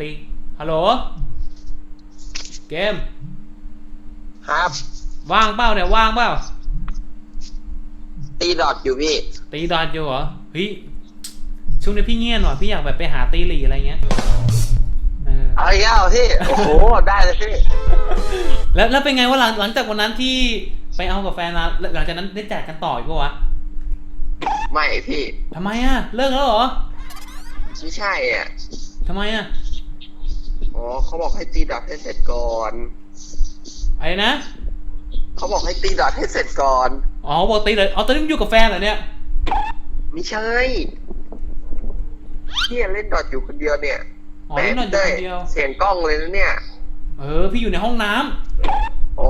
ตีฮัลโหล เกม ครับว่างเปล่าเนี่ยว่างเปล่า ตีดอทอยู่พี่ ตีดอนอยู่เหรอเฮ้ยช่วงนี้พี่เงียบหน่อยพี่อยากแบบไปหาตีหลีอะไรเงี้ยเออเอาอีกแล้วพี่ โอ้โห ได้เลยพี่ แล้วแล้วเป็นไงว่าหลังหลังจากวันนั้นที่ไปเอากับแฟนมาแล้วหลังจากนั้นได้แจกกันต่ออีกปะวะ ไม่พี่ทำไมอะ เลิกแล้วเหรอ ไม่ใช่อะทำไมอะ อ๋อเขาบอกให้ตีดอทให้เสร็จก่อนไอ้นะ เขาบอกให้ตีดอทให้เสร็จก่อน อ๋อบอกตีเลยเอาตอนนี้มึงอยู่กับแฟนเหรอเนี่ย ไม่ใช่พี่เล่นดอทอยู่คนเดียวเนี่ยอ๋อนี่นอนอยู่คนเดียวเสียงกล้องเลยนะเนี่ย เออ พี่อยู่ในห้องน้ำอ๋อ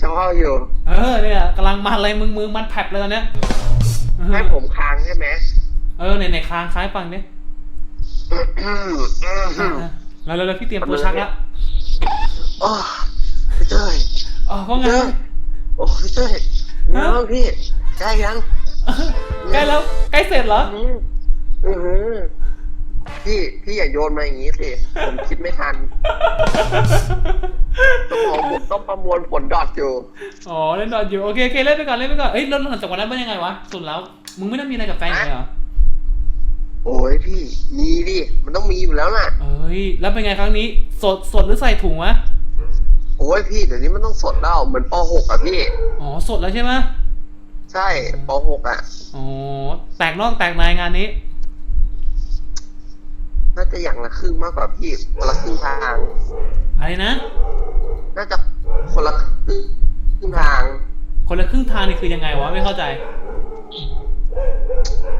ชอบอยู่ เออเนี่ยกำลังมาอะไรมึงมือมันแผลบเลยตอนเนี้ยให้ผมค้างใช่ไหม เออในในคางคล้ายฟังดิอืมอืมอืม แล้วแล้วพี่เตรียมตัวชักละโอ้พี่เต้ยอ๋อว่าไงเต้ยโอ้พี่เต้ยน้องพี่ใกล้ยังใกล้แล้วใกล้เสร็จเหรออืมอือหือพี่พี่อย่าโยนมาอย่างนี้สิ ผมคิดไม่ทันสมองผมต้องประมวลผลดอทอยู่ อ๋อเล่นดอทอยู่โอเคโอเคเล่นไปก่อนเล่นไปก่อนเอ้ยแล้วหลังจากวันนั้นเป็นยังไงวะสุดแล้ว มึงไม่ได้มีอะไรกับแฟนเลยเหรอ โอ้ยพี่ มีดิ มันต้องมีอยู่แล้วน่ะ เอ้ย แล้วเป็นไงครั้งนี้ สดสดหรือใส่ถุงวะ โอ้ยพี่เดี๋ยวนี้มันต้องสดแล้วเหมือนป .6 อะพี่ อ๋อ สดแล้วใช่ไหมใช่ป .6 อะ อ๋อ แตกนอกแตกในงานนี้ น่าจะอย่างละครึ่งมากกว่าพี่คนละครึ่งทาง อะไรนะ น่าจะคนละครึ่งทาง คนละครึ่งทางนี่คือยังไงวะ ไม่เข้าใจ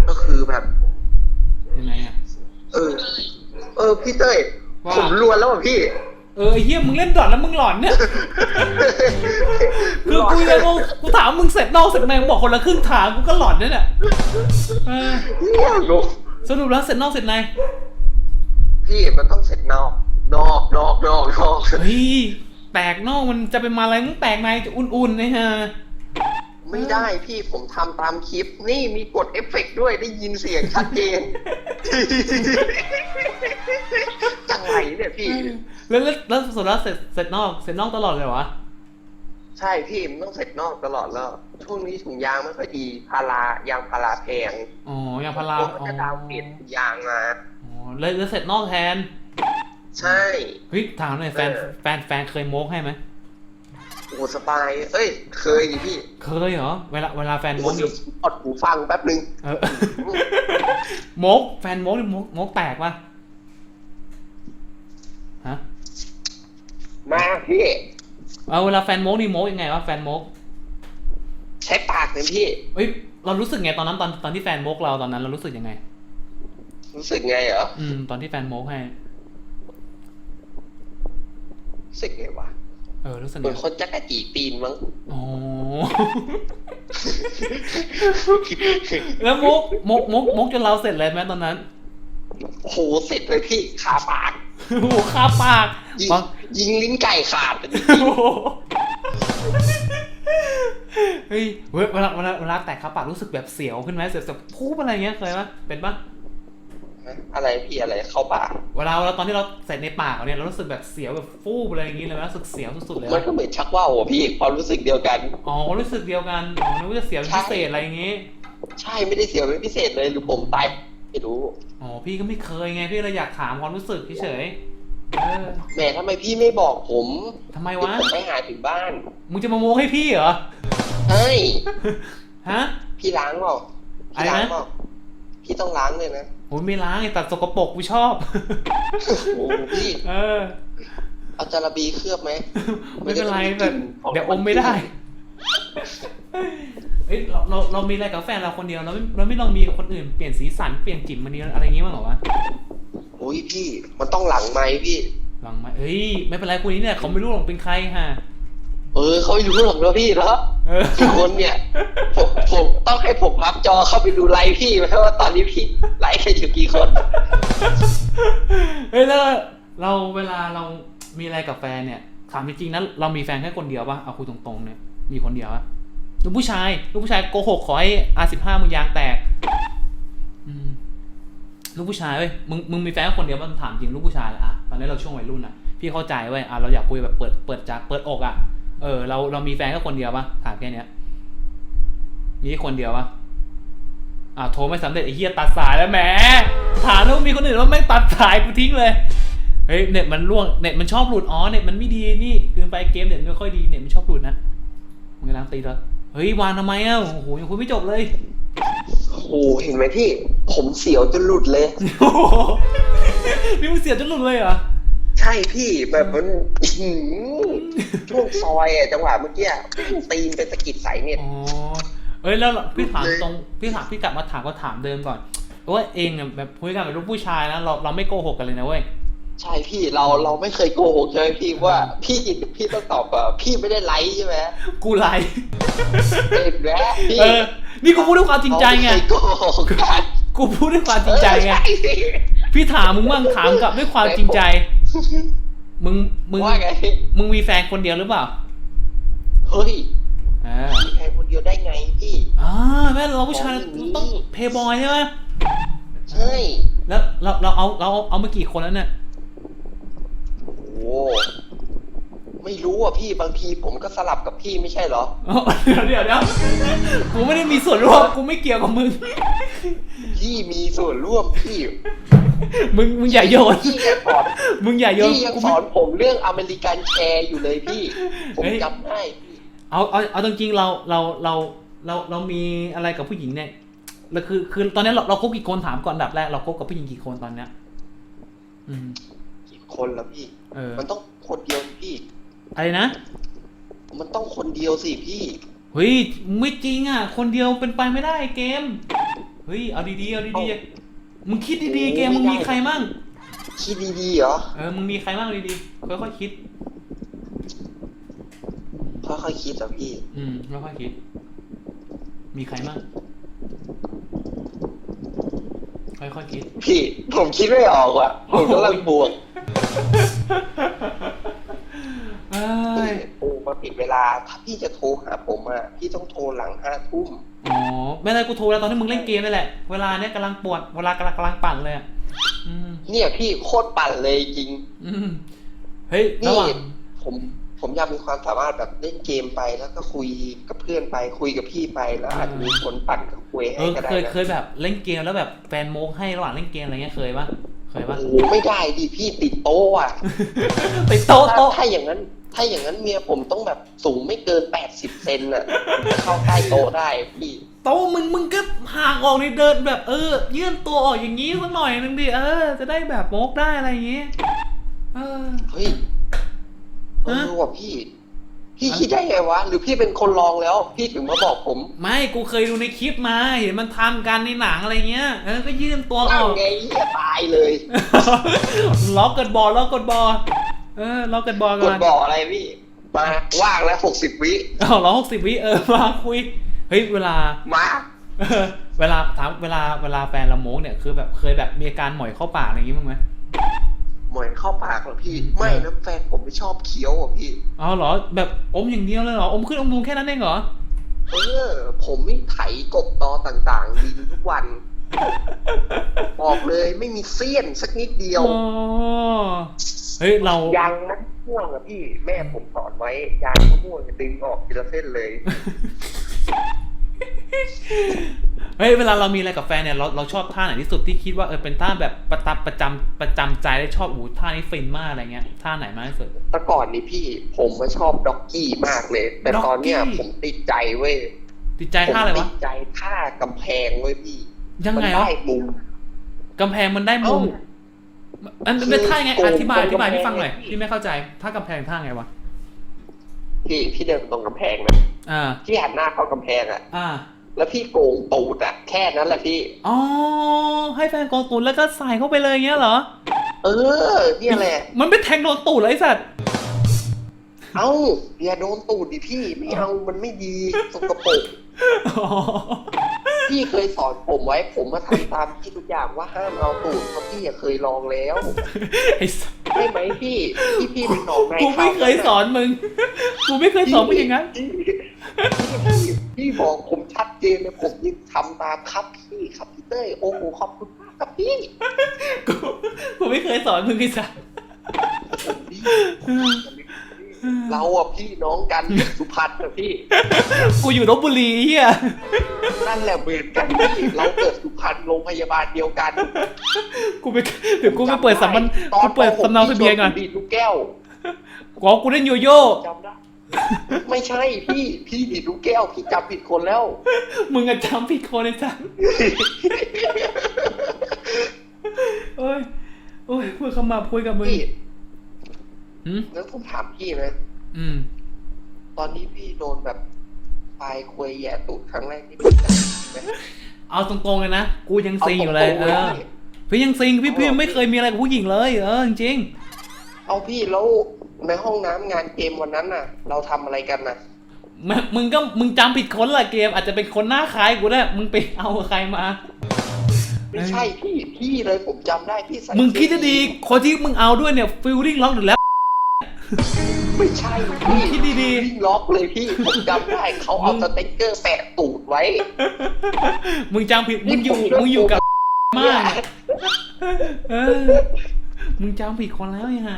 ก็คือแบบ ยังไงอะ เออ เออ พี่เต้ย ว่า ผมรวนแล้วอะพี่เออไอ้เฮียมึงเล่นดอทแล้วมึงหลอนเนี่ย คือกูยังงงกูถามมึงเสร็จนอกเสร็จในมึงบอกคนละครึ่งทางกูก็หลอนเนี่ยแหละเออเนี่ยหนูสรุปแล้วเสร็จนอกเสร็จในพี่มันต้องเสร็จนอก นอก นอก นอก นอก เฮ้ยแตกนอกมันจะเป็นมาอะไรมึงแตกในจะอุ่นๆนะฮะ ไม่ได้พี่ผมทำตามคลิป นี่มีกดเอฟเฟกต์ด้วยได้ยินเสียงชัดเจนจังไรเนี่ยพี่ แล้วแล้วแล้วสุดแล้วเสร็จเสร็จนอกเสร็จนอกตลอดเลยวะใช่พี่มันต้องเสร็จนอกตลอดแล้วช่วงนี้ถุงยางไม่ค่อยดีพารายางพาราแพงอ๋อยางพาราผมอ๋ก็อจะดาวน์เปลี่ยนถุงยางมาอ๋อเลยแล้วเสร็จนอกแทน ใช่เฮ้ยถามหน่อยแฟนเออแฟนแฟนเคยโมกให้ไหม โอ้สบาย เอ้ย เคยดิพี่เคยเหรอ เวลาเวลาแฟนโมโอ้กยนี่อดหูฟังแป๊บนึง เออโมกแฟนโมกนี่โมกโมกแตกปะฮะมาพี่ เอาเวลาแฟนโมกนี่โมกยังไงวะแฟนโมกใช้ปากเลยพี่ เอ้ยเรารู้สึกไงตอนนั้นตอนตอนที่แฟนโมกเราตอนนั้นเรารู้สึกยังไง รู้สึกไงเหรออืมตอนที่แฟนโมกให้ รู้สึกไงวะ เออรู้สึกเหมืไงอนคนจักรจีตีนมั้งอ๋อแล้วโมกโมกโมกโมกจนเราเสร็จเลยไหมตอนนั้นโอ้โหเสร็จเลยพี่ขาปากโอ้โหคาปากยิงฟังยิงลิ้นไก่ขาดโอ้โหเฮ้ยเว้ยเวลาเวลาเวลาแตกคาปากรู้สึกแบบเสียวขึ้นไหมเสียวแบบพูบอะไรเงี้ยเคยปะเป็นปะ อะไรพี่อะไรเข้าปากเวลาเวลาตอนที่เราใส่ในปากเนี่ยเรารู้สึกแบบเสียวแบบฟูบอะไรอย่างงี้เลยไหมรู้สึกเสียวสุดๆเลยมันวะก็เหมือนชักว่าวอะพี่ความรู้สึกเดียวกันอ๋อรู้สึกเดียวกันอ๋อนึกว่าจะเสียวเป็นพิเศษอะไรอย่างงี้ ใช่ไม่ได้เสียวเป็นพิเศษเลยหรือผมตายไม่รู้อ๋อพี่ก็ไม่เคยไงพี่เลยอยากถามความรู้สึกเฉยๆเออแหมทำไมพี่ไม่บอกผมทำไมเดี๋ยววะผมไปหาถึงบ้าน มึงจะมาโม้ให้พี่เหรอเฮ้ยฮะพี่ล้างเปล่าพี่ล้างเปล่าพี่ต้องล้างเลยนะ โอ้ยไม่ล้างไอ้ตัดสกปรกกูชอบ โอ้พี่เออ เอาจาระบีเคลือบไหมไม่เป็นไรมันจะแต่มีกลิ่นของเดี๋ยวอมไม่ได้ เอ้ยเราเราเรามีอะไรกับแฟนเราคนเดียวเราไม่เราไม่ลองมีกับคนอื่นเปลี่ยนสีสันเปลี่ยนกลิ่นมันนี้อะไรอย่างงี้บ้างเหรอวะโอ้ยพี่ มันต้องหลังไหมค์พี่ลองไหมเอ้ยไม่เป็นไรคุยนี้เนี่ยเขาไม่รู้หรอกเป็นใครฮะ เออเขาไม่รู้หรอกนะพี่เนาะเออกี่คนเนี่ย ผมผมต้องให้ผมพับจอเข้าไปดูไลฟ์พี่ไหมว่าตอนนี้พี่ไลฟ์กันอยู่กี่คน เฮ้ยแล้วเราเวลาเรามีอะไรกับแฟนเนี่ยถามจริงๆนะเรามีแฟนแค่คนเดียวปะเอาคุยตรงๆเนี่ยมีคนเดียวปะลูกผู้ชายลูกผู้ชายโกหกขอให้อาสิบห้ามึงยางแตกอืมลูกผู้ชายเว้ยมึงมึงมีแฟนแค่คนเดียวมันถามจริงลูกผู้ชายแหละอะตอนอนนี้เราช่วงวัยรุ่นอะพี่เข้าใจเว้ยอะเราอยากคุยแบบเปิดเปิดจากเปิดอกอะ เออเราเรามีแฟนแค่คนเดียวปะถามแค่เนี้ย มีแค่คนเดียวปะอะโทรไม่สำเร็จไอ้เหี้ยตัดสายแล้วแหมถามแล้วามีคนอื่นว่าไม่งตัดสายกูทิ้งเลยเฮ้ยเน็ตมันร่วงเน็ตมันชอบหลุดอ๋อเน็ตมันไม่ดีนี่เกินไปเกมเน็ตไม่ค่อยดีเน็ตมันชอบหลุดนะมึงกำลังตีแล้วเฮ้ยวานทำไมอะโอ้โหยังคุยไม่จบเลยโอ้โหเห็นไหมพี่ ผมเสียวจนหลุดเลยโอ้โหนี่มึงเสียจนหลุดเลยเหรอใช่พี่แบบมันอื้อหือช่วงซอยอะจังหวะเมื่อกี้ตีนไปสะกิดสายเน็ตอ๋อเอ้ยแล้วพี่ถามเลยตรงพี่ถามพี่กลับมาถามก็ถามเดิมก่อนว่าเองอะแบบคุยกันแบบลูกผู้ชายนะเราเราไม่โกหกกันเลยนะเว้ยใช่พี่เราเราไม่เคยโกหกใช่ไหมพี่ว่าพี่พี่ต้องตอบว่าพี่ไม่ได้ไลค์ใช่ไหมกูไลน์เห็นไหมพี่เออนี่กูพูดด้วยความจริงใจไงเราม่เคยโกหกกันกูพูดด้วยความจริงใจไงเออช่พี่พี่ถามมึงบ้างถามกลับด้วยความจริงใจ มึงมึงว่าไงมึงมีแฟนคนเดียวหรือเปล่า เฮ้ยอ่ามีแฟนคนเดียวได้ไงพี่อ่าแม่เราผู้ชายต้องเพย์บอยใช่ไหมใช่ แล้วเราเราเอาเราเอาเอามากี่คนแล้วเนี่ยโอ้โห ไม่รู้อะพี่บางทีผมก็สลับกับพี่ไม่ใช่เหรออ๋อเดี๋ยวเดี๋ยวเดี๋ยวกูไม่ได้มีส่วนร่วมกูไม่เกี่ยวกับมึง พี่มีส่วนร่วมพี่มึงมึงอย่าโยน พี่ยังสอนมึงอย่าโยนพี่ยังกูสไม่ อนผมเรื่องอเมริกันแชร์อยู่เลยพี่ ผมเฮ้ย จำได้พี่เอาเอาเอาจริงๆเราเราเราเราเรามีอะไรกับผู้หญิงเนี่ยเราคือคือตอนนี้เราเราคบกี่คนถามก่อนอันดับแรกเราคบกับผู้หญิงกี่คนตอนเนี้ย อืม กี่คนแล้วพี่ เออ มันต้องคนเดียวสิพี่ อะไรนะ มันต้องคนเดียวสิพี่ เฮ้ยไม่จริงอะ คนเดียวเป็นไปไม่ได้เกม เฮ้ยเอาดีๆเอาดีๆมึงคิดดีๆเกมมึงมีใครมั่ง คิดดีๆเหรอ เออมึงมีใครมั่งดีๆค่อยๆคิด ค่อยๆคิดอะพี่ อืมค่อยๆคิด มีใครมั่งค่อยๆคิด พี่ผมคิดไม่ออกว่ะผมกำลังบวก เอ้ยโอ้มาผิดเวลา ถ้าพี่จะโทรหาผมอะ พี่ต้องโทรหลังห้าทุ่มอ๋อไม่ได้กูโทรแล้วตอนที่มึงเล่นเกมนี่แหละ เวลาเนี้ยกำลังปวด เวลากำลังกำลังปั่นเลยอะอืมเนี่ยพี่โคตรปั่นเลยจริง อืมเฮ้ยระนี่หว่างผมผมอยากมีความสามารถแบบเล่นเกมไปแล้วก็คุยกับเพื่อนไปคุยกับพี่ไปแล้วอาจจะมีคนปั่นกับคุยเอให้อก็ได้เคยนะเคยแบบเล่นเกมแล้วแบบแฟนโมกให้ระหว่างเล่นเกมอะไรเงี้ยเคยปะเคยปะโอ้โหไม่ได้ดิพี่ติดโต๊ะอะ ไปโต๊ะถ้าโต๊ะ ถ้าอย่างนั้น ถ้าอย่างนั้นเมียผมต้องแบบสูงไม่เกินแปดสิบเซนอะถึงจะเข้าใต้โต๊ะได้พี่โต๊ะมึงมึงก็ห่างออกในเดินแบบเออ ยื่นตัวออกอย่างงี้สักหน่อยนึงดิเออ จะได้แบบโมกได้อะไรอย่างงี้เออเฮ้ยเอฮะอว่ะพี่ พี่คิดได้ไงวะ หรือพี่เป็นคนลองแล้ว พี่ถึงมาบอกผม ไม่กูเคยดูในคลิปมาเห็นมันทำกันในหนังอะไรเงี้ยเออก็ยื่นตัวอนั่งอกไงเหี้ยตายเลย ล็อกกดบอลล็อกกดบอล เออล็อกกดบอลกก่ดอนบอกอะไรพี่มาว่างแล้วหกสิบวิอ๋อร้อยหกสิบวิเออมาคุย เฮ้ยเวลา มาเออเวลาถามเวลาเวลาแฟนเราโม้เนี่ยคือแบบเคยแบบมีอาการหมอยเข้าปากอะไรอย่างงี้บ้างไหมเหมือนเข้าปากเหรอพี่อืมไม่นะแฟนผมไม่ชอบเคี้ยวอะพี่ อ๋อเหรอแบบอมอย่างเดียวเลยเหรออมขึ้นอมลงแค่นั้นเองเหรอ เออ ผมไม่ไถกบตอต่างๆดินทุกวัน บอกเลยไม่มีเสี้ยนสักนิดเดียว อ๋อเฮ้ยเรายางมะม่วงอะพี่แม่ผมสอนไว้ ยางมะม่วงดึงออกทีละเส้นเลย เฮ้ยเวลาเรามีอะไรกับแฟนเนี่ยเราเราชอบท่าไหนที่สุดที่คิดว่าเออเป็นท่าแบบประทับประจำประจำใจได้ชอบอู้ท่านี้ฟินมากอะไรเงี้ยท่าไหนมากที่สุด แต่ก่อนนี้พี่ผมมาชอบด็อกกี้มากเลย แต่ตอนเนี้ยด็อกกี้ ผมติดใจเว้ยติดใจผมท่าอะไรติวะดใจท่ากำแพงเว้ยพี่ ยังมัไงได้วะมุม กำแพงมันได้มุมเอ้าอันเป็นท่ายังไงคืออธิบายอธิบายกำแพงพี่ฟังหน่อยพี่พี่ไม่เข้าใจท่ากำแพงท่าไงวะพี่พี่เดินตรงกำแพงนะอ่า พี่หันหน้าเข้ากำแพงอะอ่าแล้วพี่โกงตูดอะแค่นั้นแหละพี่ อ๋อให้แฟนกองตูนแล้วก็ใส่เข้าไปเลยเงี้ยเหรอ เออเนี่ยแหละ มันไม่แทงโดนตูดเลยไอ้สัตว์เอ้าอย่าโดนตูดดิพี่ไม่เอามันไม่ดีสกปรกอ๋อ พี่เคยสอนผมไว้ ผมมาทำตามพี่ทุกอย่างว่าห้ามเอาตูดเพราะพี่อะเคยลองแล้ว ไอ้สัตว์ใช่ไหมพี่พี่พี่เป็นหนองในกูไม่เคยสอนมึง กูไม่เคยสอนมึงอย่างนั้นพี่พี่พี่บอกผมชัดเจนเลยผมยังทำตามครับพี่ครับพี่เต้ยโอ้โหขอบคุณมากครับพี่กูกูไม่เคยสอนมึงไอ้สัตว์เราอะพี่น้องกันสุพรรณนะพี่ กูอยู่ลบบุรีเฮีย นั่นแหละเหมือนกันพี่เราเกิดสุพรรณโรงพยาบาลเดียวกันกูไปเดี๋ยวกูไปเปิดสัมมันตอกูเปิดปหสำเนาทะเบียนก่อนพี่โดดีดลูกแก้วกอกูเล่นโยโย่จำได้ไม่ใช่พี่พี่ดีดลูกแก้วพี่จำผิดคนแล้ว มึงอะจำผิดคนเลยจังโอ้ยโอ้ยพูดคำมาคุยกับมึงพี่หืมงั้นผมถามพี่นะอืมตอนนี้พี่โดนแบบ ปลายควยแหย่ตูดครั้งแรกที่พี่จำไหมเอาตรงๆเลยนะ กูยังซิงอยู่เลยาตเอรงๆอพี่ยังซิงพี่พี่ไม่เคยมีอะไรกับผู้หญิงเลยเออจริงเอาพี่แล้วในห้องน้ำงานเกมวันนั้นน่ะ เราทำอะไรกันน่ะ ๆมึงมึงก็มึงจำผิดคนแหละเกม อาจจะเป็นคนหน้าคล้ายกูได้มึงไปเอาใครมา ไม่ใช่พี่พี่เลยผมจำได้พี่ใส่มึงคิดจะดีคนที่มึงเอาด้วยเนี่ยฟิลลิ่งล็อกอยู่แล้ว ไม่ใช่มึงพี่คิดดีวิ่งล็อกเลยพี่ผมจำได้เขาเอาสเต็กเกอร์แปะตูดไว้ๆมึงจำผิดมึงอยู่นี่ผมมึงอยู่กับเนี่มายกเออมึงจำผิดคนแล้วไอ้ห่า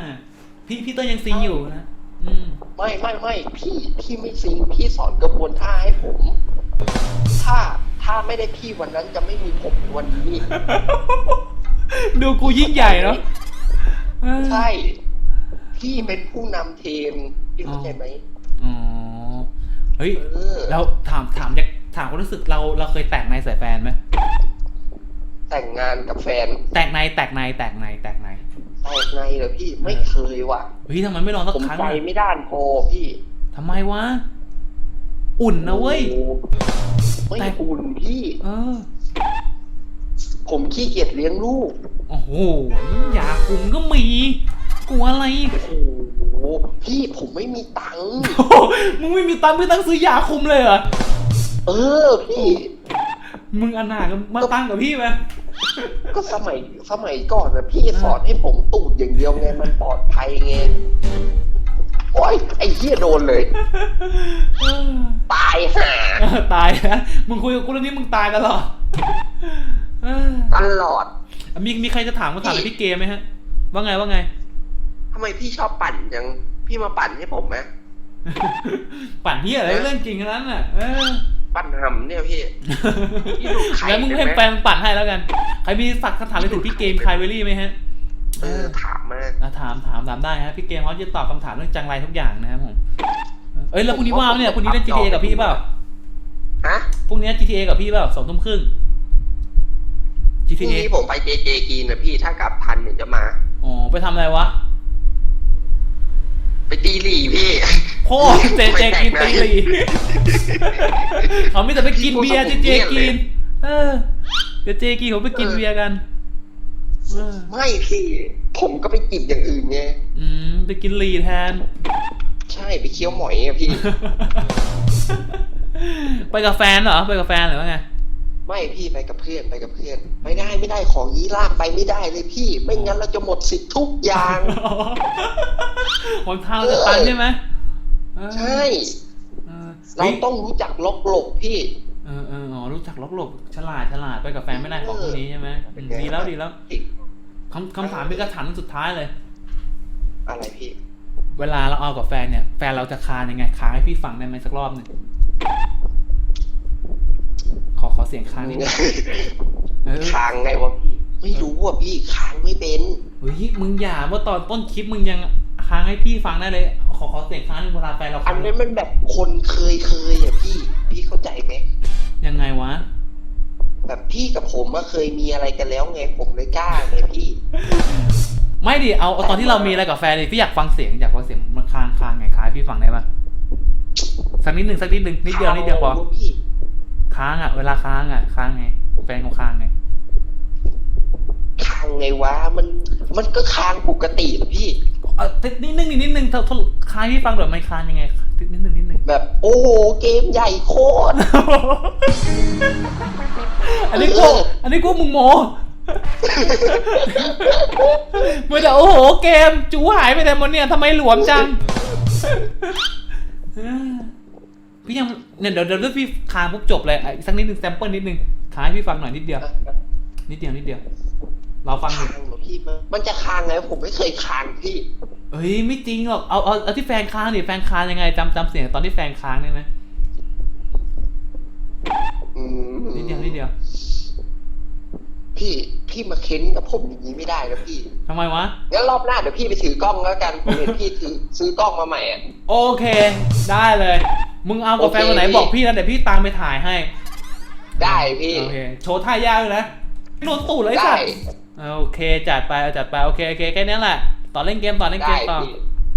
พี่พี่เต้ยยังซิงอยู่นะอืมไม่ไม่ไม่พี่พี่ไม่ซิงค์พี่สอนกระบวนท่าให้ผม ถ้าถ้าไม่ได้พี่วันนั้นจะไม่มีผมวันนี้ ดูกูยิ่งใหญ่เนาะเออ ใช่ พี่เป็นผู้นำทีมพี่เข้าใจไหมอ๋อเฮ้ยเออแล้วถามถามจากถามความรู้สึกเราเราเคยแตกในใส่แฟนไหมแต่งงานกับแฟน แตกในแตกในแตกในแตกในแตกในเหรอพี่ไม่เคยว่ะเฮ้ยทำไมไม่ลองสักผมครั้งใจอะไม่ด้านพอพี่ทำไมวะอุ่นนะเว้ยโอ้ไม่แต่อุ่นพี่เออ ผมขี้เกียจเลี้ยงลูก โอ้โหยาคุมก็มี กลัวอะไรโอ้โหพี่ผมไม่มีตังค์ โอ้โหมึงไม่มีตังค์ไม่ตั้งซื้อยาคุมเลยเหรอ เออพี่ มึงอนากันมาตั้งกับพี่ไหม ก็สมัยสมัยก่อนนะพี่สอนให้ผมตูดอย่างเดียวไงมันปลอดภัยไง โอ้ยไอ้เหี้ยโดนเลยเออตายห่าเออตายนะมึงคุยกับกูเรื่องนี้มึงตายตลอดเออตลอด มีมีใครจะถามคำถามในพี่เกมไหมฮะ ว่าไงว่าไงทำ ไมพี่ชอบปั่นจังพี่มาปั่นให้ผมไหมปั่นที่อะไรเรื่องจริงทั้งนั้นน่ะเออปั่นหำเนี่ยพี่พี่ดูไข่แล้วมึงให้ได้ไหมแปลงปั่นให้แล้วกัน ใครมีสักคำถามไปถึงพี่เกมคายเวลี่ไหมฮะ เออถามมาอะถามถามถามได้ฮะพี่เกมเขาจะตอบคำถามเรื่องจังไรทุกอย่างนะครับผมเอ้ยแล้วพรุ่งนี้ว่างไหมเนี่ยพรุ่งนี้เล่น GTA กับพี่เปล่าฮะพรุ่งนี้ GTA กับพี่เปล่าสองทุ่มครึ่งพรุ่ง GTA นี้ผมไปเจเจกีนนะพี่ถ้ากลับทันเดี๋ยวจะมาอ๋อไปทำอะไรวะ ไปตีหลี่พี่พ่อเจเจกินตีลีเขาไม่แต่ไปกินเบียร์เจเจกิน เออเจเจกินเขาไปกินเบียร์กันเออไม่พี่ ผมก็ไปกินอย่างอื่นไง อืมไปกินลีแทน ใช่ไปเคี้ยวหมอยอะพี่ ไปกับแฟนเหรอ ไปกับแฟนหรือว่าไง ไม่พี่ไปกับเพื่อนไปกับเพื่อน ไม่ได้ไม่ได้ของนี้ลากไปไม่ได้เลยพี่ ไม่งั้นเราจะหมดสิทธิ์ทุกอย่างหนทางจะตันใช่ไหมเออใช่เออเราต้องรู้จักล็อกหลบพี่เออเอออ๋อรู้จักล็อกหลบฉลาดฉลาดไปกับแฟนไม่ได้ของพวกนี้ใช่ไหมอืมดีแล้วดีแล้วคำคำถามพี่กระถามสุดท้ายเลย อะไรพี่ เวลาเราเอากับแฟนเนี่ย แฟนเราจะคานยังไงคานให้พี่ฟังได้ไหมสักรอบหนึ่ง ขอขอเสียงคานนิดนึงเออค้างไงวะพี่ไม่รู้อะพี่ค้างไม่เป็นเฮ้ยมึงอย่าว่าตอนต้นคลิปมึงยังค้างให้พี่ฟังได้เลย ขอขอเสียงค้างหนึ่งเวลาแฟนเราอัค้านงนั้นมันแบบคนเคยเคยอะพี่ พี่เข้าใจไหมยังไงวะ แบบพี่กับผมอะเคยมีอะไรกันแล้วไงผมเลยกล้าไงพี่ ไม่ดิเอาเอาตอนที่เรามีอะไรกับแฟนเลยพี่อยากฟังเสียงอยากฟังเสียงมันค้างค้างไงค้างให้พี่ฟังได้ปะสักนิดหนึ่งสักนิดหนึ่งนิดเดียวนิดเดียวพอพี่ ค้างอะ เวลาค้างอะ ค้างไงแฟนเขาค้างไงค้างไงวะมันมันก็ค้างปกติเหรอพี่เออนิดนึงนิดนึงนิดนึงเท่าเท่าค้างให้พี่ฟังแบบไม่ค้างยังไงนิดนึงนิดนึงแบบ โอ้โหเกมใหญ่โคตรอันนี้กูอันนี้กูมึงโมเมื่อแต่โอ้โหเกม จูหายไปแต่หมดเนี่ยทำไมหลวมจังเออ พี่ยังเนี่ยเดี๋ยวเดี๋ยวพี่ค้างปุ๊บจบเลยอะอีกสักนิดนึงแซมเปิลนิดนึงค้างให้พี่ฟังหน่อยนิดเดียว นิดเดียวนิดเดียว เราฟังอยู่ค้างเหรอพี่มันมันจะค้างไงผมไม่เคยค้างพี่เอ้ยไม่จริงหรอกเอาเอาเอาที่แฟนค้างดิแฟนค้างยังไงจำจำเสียงตอนที่แฟนค้างได้ไหมอืมนิดเดียวนิดเดียว พี่พี่มาเค้นกับผมอย่างนี้ไม่ได้นะพี่ทำไมวะงั้นรอบหน้าเดี๋ยวพี่ไปถือกล้องแล้วกันผมเห็นพี่ถือซื้อกล้องมาใหม่อะโอเค ได้เลย มึงเอากับแฟนคนไหนโอเคบอกพี่นะเดี๋ยวพี่ตามไปถ่ายให้ ได้พี่โอเคโชว์ท่ายากเลยนะโดนตูดเลยไอ้ได้สัตว์โอเคจัดไปเอาจัดไปโอเคโอเคแค่นี้แหละต่อเล่นเกมต่อเล่นเกได้มต่อพี่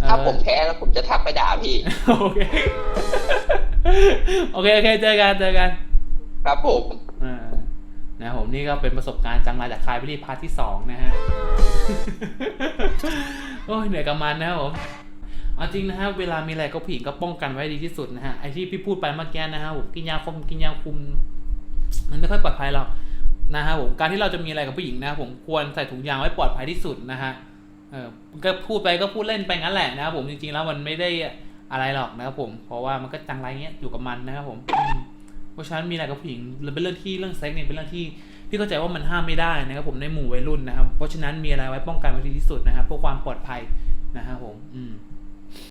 ถ้าผมแพ้แล้วผมจะทักไปด่าพี่โอเคโอเคโอเคเจอกันเจอกัน ครับผมอ่า นะครับผมนี่ก็เป็นประสบการณ์จังไรจากคายวิลี่พาร์ทที่สองนะฮะ โอ้ยเหนื่อยกับมันนะครับผมเอาจริงนะฮะเวลามีอะไรก็ผู้หญิงก็ป้องกันไว้ดีที่สุดนะฮะไอที่พี่พูดไปเมื่อกี้นะฮะผมกินยาคุมกินยาคุม มันไม่ค่อยปลอดภัยหรอกนะฮะผมการที่เราจะมีอะไรกับผู้หญิงนะครับผมควรใส่ถุงยางไว้ปลอดภัยที่สุดนะฮะเออก็พูดไปก็พูดเล่นไปงั้นแหละนะครับผมจริงๆแล้วมันไม่ได้อะไรหรอกนะครับผม เพราะว่ามันก็จังไรเงี้ยอยู่กับมันนะครับผม เพราะฉะนั้นมีอะไรกับผู้หญิงเป็นเรื่องที่เรื่องเซ็กเนี่ยเป็นเรื่องที่พี่เข้าใจว่ามันห้ามไม่ได้นะครับผมในหมู่วัยรุ่นนะครับ เพราะฉะนั้นมีอะไรไว้ป้องกันไว้ดีที่สุดนะครับเพื่อความปลอดภัยนะครับผม อืม